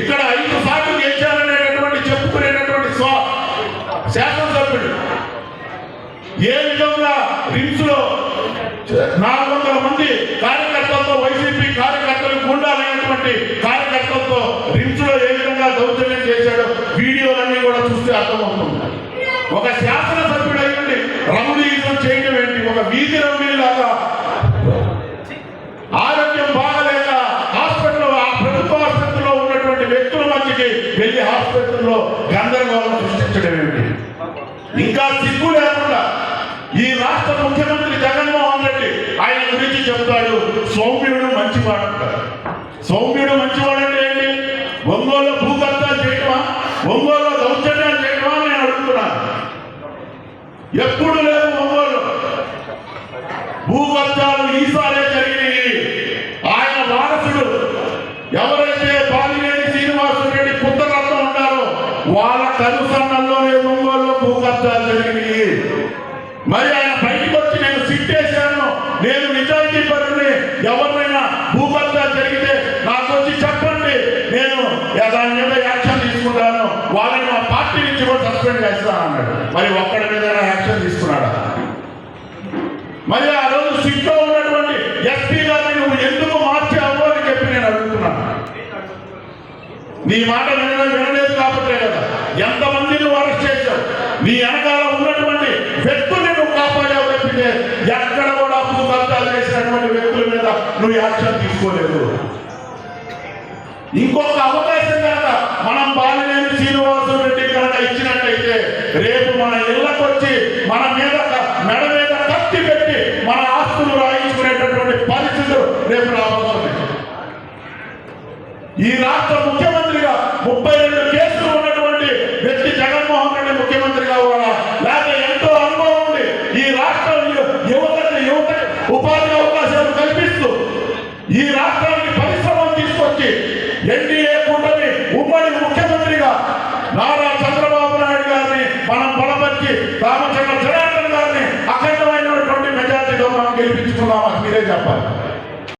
ఇక్కడ ఐదు సార్లు గెలిచారనేటటువంటి చెప్పుకునేటటువంటి శాసనసభ్యుడు. ఏ విధంగా రిమ్స్లో నాలుగు వందల మంది కార్యకర్తలతో వైసీపీ కార్యకర్తలు గుండాలైనటువంటి కార్యకర్తలతో రిమ్స్లో ఏ విధంగా దౌర్జన్యం చేశాడో వీడియోలన్నీ కూడా చూస్తే అర్థమవుతుంది. ఒక శాసనసభ్యుడు అయ్యండి రమణీయుతం చేయడం ఏంటి? ఒక వీధి రమణీ వెళ్ళి హాస్పిటల్లో గందరగోళం సృష్టించడం ఏమిటి? ఇంకా సిగ్గు లేకుండా ఈ రాష్ట్ర ముఖ్యమంత్రి జగన్మోహన్ రెడ్డి ఆయన గురించి చెప్తాడు. సౌమ్యుడు మంచివాడు సౌమ్యుడు మంచివాడు అంటే ఏంటి? ఒంగోలు భూగర్భాలు చేయటమా? ఒంగోలు దౌర్జన్యాలు చేయటమా అని నేను అడుగుతున్నాను. ఎప్పుడు లేదు ఒంగోలు. భూగర్భాలు ఈసారే జరిగినాయి. ఆయన వారసుడు ఎవరైతే బాలినేని శ్రీనివాసు రెడ్డి పుత్రరత్నం ఉన్నారో వాళ్ళ కనుసన్నల్లోనే ఒంగోలు భూగర్భాలు జరిగినాయి. మరి ఆయన బయటకు వచ్చి నేను సిట్టేశాను నేను నిజాయితీ పరుని ఎవరినైనా భూగర్భాలు జరిగితే నాకు వచ్చి చెప్పండి. నేను దాని మీద యాక్షన్ తీసుకుంటాను. వాళ్ళని మా పార్టీ నుంచి కూడా సస్పెండ్ చేస్తాను అన్నాడు. మరి ఒక్కడి మీద యాక్షన్ తీసుకున్నాడా? మరి ఆ రోజు సిట్లో ఉన్నటువంటి ఎస్పీ గారిని నువ్వు ఎందుకు మార్చావు అని చెప్పి నేను అడుగుతున్నాను నీ మాట వినడం వినలేదు కాబట్టే కదా. ఎంతమంది నువ్వు అరెస్ట్ చేశావు? నీ వెనకాల ఉన్నటువంటి వ్యక్తుల్ని నువ్వు కాపాడావు తప్పితే ఎక్కడ కూడా భూకబ్జాలు చేసినటువంటి వ్యక్తుల మీద నువ్వు యాక్షన్ తీసుకోలేదు. ఇంకొక అవకాశం కనుక మనం బాలినేని శ్రీనివాసు రెడ్డి కనుక ఇచ్చినట్టయితే రేపు మన ఇళ్ళకు వచ్చి మన మీద మెడ మీద కత్తి పెట్టి మన ఆస్తులు రాయించుకునేటటువంటి పరిస్థితులు రేపు రాబోతున్నాయి. ఈ రాష్ట్ర ముఖ్యమంత్రిగా ముప్పై రెండు కేసులు యువతకు యువత ఉపాధి అవకాశాలు కల్పిస్తూ ఈ రాష్ట్రానికి పరిశ్రమలు తీసుకొచ్చి ఎన్డీఏ కూటమి ఉమ్మడి ముఖ్యమంత్రిగా నారా చంద్రబాబు నాయుడు గారిని మనం బలపరిచి రామచంద్ర